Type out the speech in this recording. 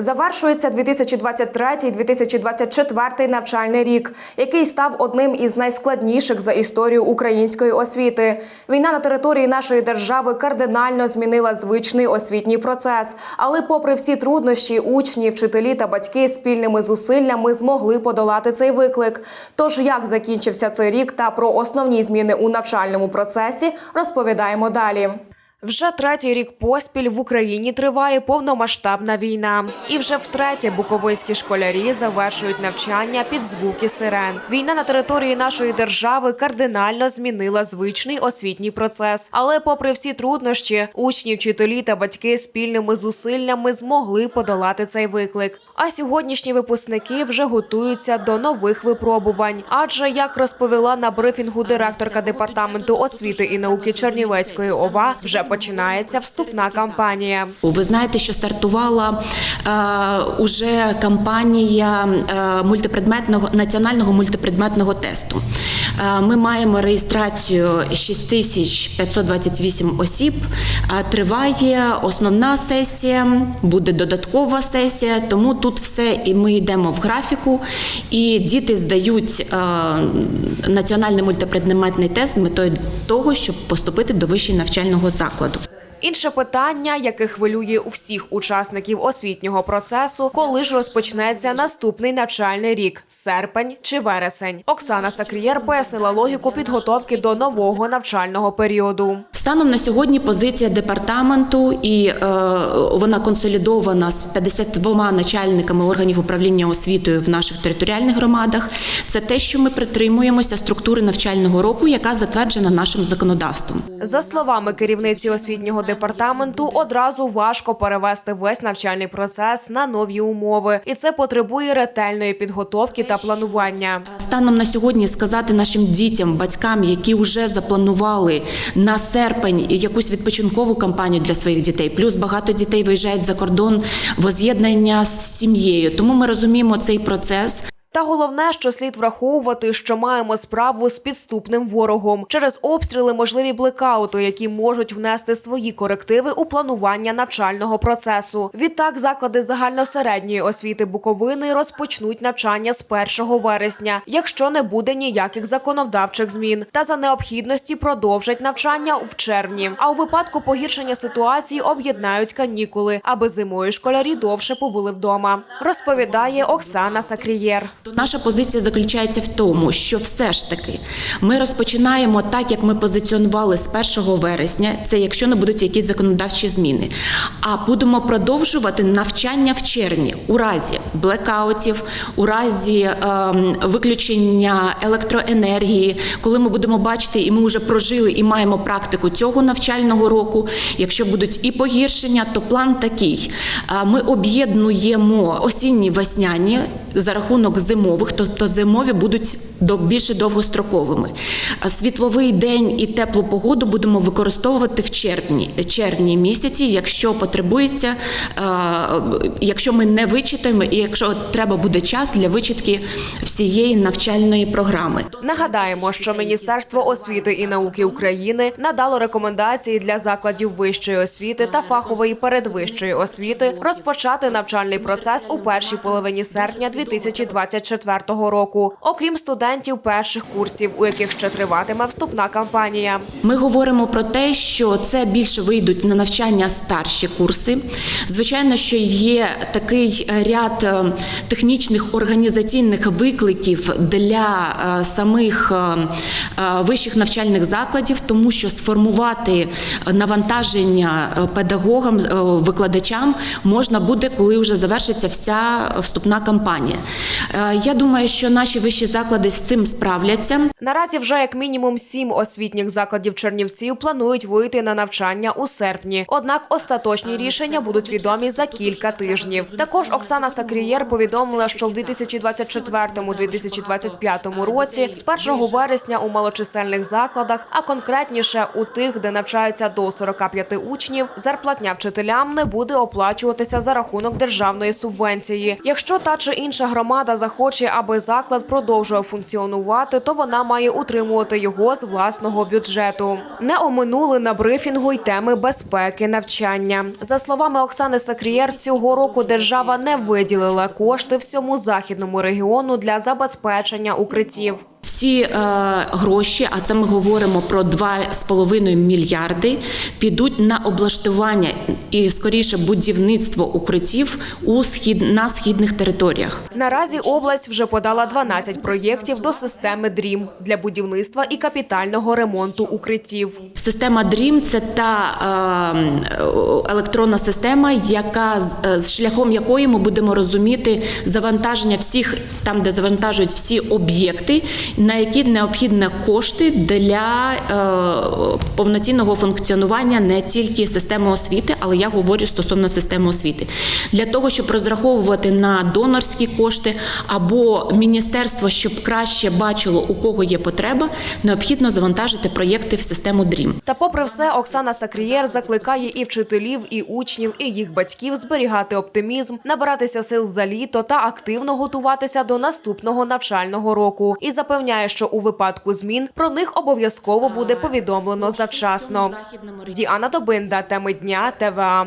Завершується 2023-2024 навчальний рік, який став одним із найскладніших за історію української освіти. Війна на території нашої держави кардинально змінила звичний освітній процес. Але, попри всі труднощі, учні, вчителі та батьки спільними зусиллями змогли подолати цей виклик. Тож, як закінчився цей рік та про основні зміни у навчальному процесі, розповідаємо далі. Вже третій рік поспіль в Україні триває повномасштабна війна, і вже втретє буковинські школярі завершують навчання під звуки сирен. Війна на території нашої держави кардинально змінила звичний освітній процес. Але, попри всі труднощі, учні, вчителі та батьки спільними зусиллями змогли подолати цей виклик. А сьогоднішні випускники вже готуються до нових випробувань. Адже як розповіла на брифінгу директорка департаменту освіти і науки Чернівецької ОВА, вже починається вступна кампанія. Ви знаєте, що стартувала е, уже кампанія е, мультипредметного національного мультипредметного тесту. Е, ми маємо реєстрацію 6528 осіб. Е, триває основна сесія, буде додаткова сесія. Тому тут все і ми йдемо в графіку, і діти здають е, національний мультипредметний тест з метою того, щоб поступити до вищого навчального закладу. Інше питання, яке хвилює у всіх учасників освітнього процесу, коли ж розпочнеться наступний навчальний рік серпень чи вересень. Оксана Сакрієр пояснила логіку підготовки до нового навчального періоду. Станом на сьогодні позиція департаменту і е, вона консолідована з 52 начальниками органів управління освітою в наших територіальних громадах. Це те, що ми притримуємося структури навчального року, яка затверджена нашим законодавством. За словами керівниці освітнього департаменту, одразу важко перевести весь навчальний процес на нові умови, і це потребує ретельної підготовки та планування. Станом на сьогодні сказати нашим дітям, батькам, які вже запланували на серпень якусь відпочинкову кампанію для своїх дітей, плюс багато дітей виїжджають за кордон воз'єднання з сім'єю. Тому ми розуміємо цей процес. Та головне, що слід враховувати, що маємо справу з підступним ворогом через обстріли, можливі блекаути, які можуть внести свої корективи у планування навчального процесу. Відтак, заклади загальносередньої освіти Буковини розпочнуть навчання з 1 вересня, якщо не буде ніяких законодавчих змін, та за необхідності продовжать навчання в червні. А у випадку погіршення ситуації об'єднають канікули, аби зимою школярі довше побули вдома. Розповідає Оксана Сакрієр. То наша позиція заключається в тому, що все ж таки ми розпочинаємо так, як ми позиціонували з 1 вересня. Це якщо не будуть якісь законодавчі зміни. А будемо продовжувати навчання в червні у разі блекаутів, у разі ем, виключення електроенергії, коли ми будемо бачити, і ми вже прожили і маємо практику цього навчального року. Якщо будуть і погіршення, то план такий: А ми об'єднуємо осінні весняні за рахунок зимових, тобто зимові будуть більше довгостроковими. Світловий день і теплу погоду будемо використовувати в червні, червні місяці, якщо потребується, якщо ми не вичитаємо, і якщо треба буде час для вичитки всієї навчальної програми. Нагадаємо, що Міністерство освіти і науки України надало рекомендації для закладів вищої освіти та фахової передвищої освіти розпочати навчальний процес у першій половині серпня 2024 року, окрім студентів перших курсів, у яких ще триватиме вступна кампанія. Ми говоримо про те, що це більше вийдуть на навчання старші курси. Звичайно, що є такий ряд е, технічних організаційних викликів для е, самих е, е, вищих навчальних закладів, тому що сформувати навантаження е, педагогам, е, викладачам можна буде, коли вже завершиться вся вступна кампанія. Е, Я думаю, що наші вищі заклади з цим справляться. Наразі вже як мінімум сім освітніх закладів Чернівців планують вийти на навчання у серпні. Однак остаточні рішення будуть відомі за кілька тижнів. Також Оксана Сакрієр повідомила, що в 2024-2025 році з 1 вересня у малочисельних закладах, а конкретніше у тих, де навчаються до 45 учнів, зарплатня вчителям не буде оплачуватися за рахунок державної субвенції. Якщо та чи інша громада захоче аби заклад продовжував функціонувати, то вона має утримувати його з власного бюджету. Не оминули на брифінгу й теми безпеки навчання. За словами Оксани Сакрієр, цього року держава не виділила кошти всьому західному регіону для забезпечення укриттів. Всі е, гроші, а це ми говоримо про 2,5 мільярди, підуть на облаштування і скоріше будівництво укриттів у схід на східних територіях. Наразі область вже подала 12 проєктів до системи DREAM для будівництва і капітального ремонту укриттів. Система DREAM – це та е, електронна система, яка е, з шляхом якої ми будемо розуміти завантаження всіх там, де завантажують всі об'єкти, на які необхідні кошти для е, повноцінного функціонування не тільки системи освіти, але я говорю стосовно системи освіти. Для того, щоб розраховувати на донорські кошти або міністерство, щоб краще бачило, у кого є потреба, необхідно завантажити проєкти в систему DREAM. Та попри все, Оксана Сакрієр закликає і вчителів, і учнів, і їх батьків зберігати оптимізм, набиратися сил за літо та активно готуватися до наступного навчального року. І запевняє, що у випадку змін про них обов'язково буде повідомлено завчасно. Діана Добинда, теми дня ТВА.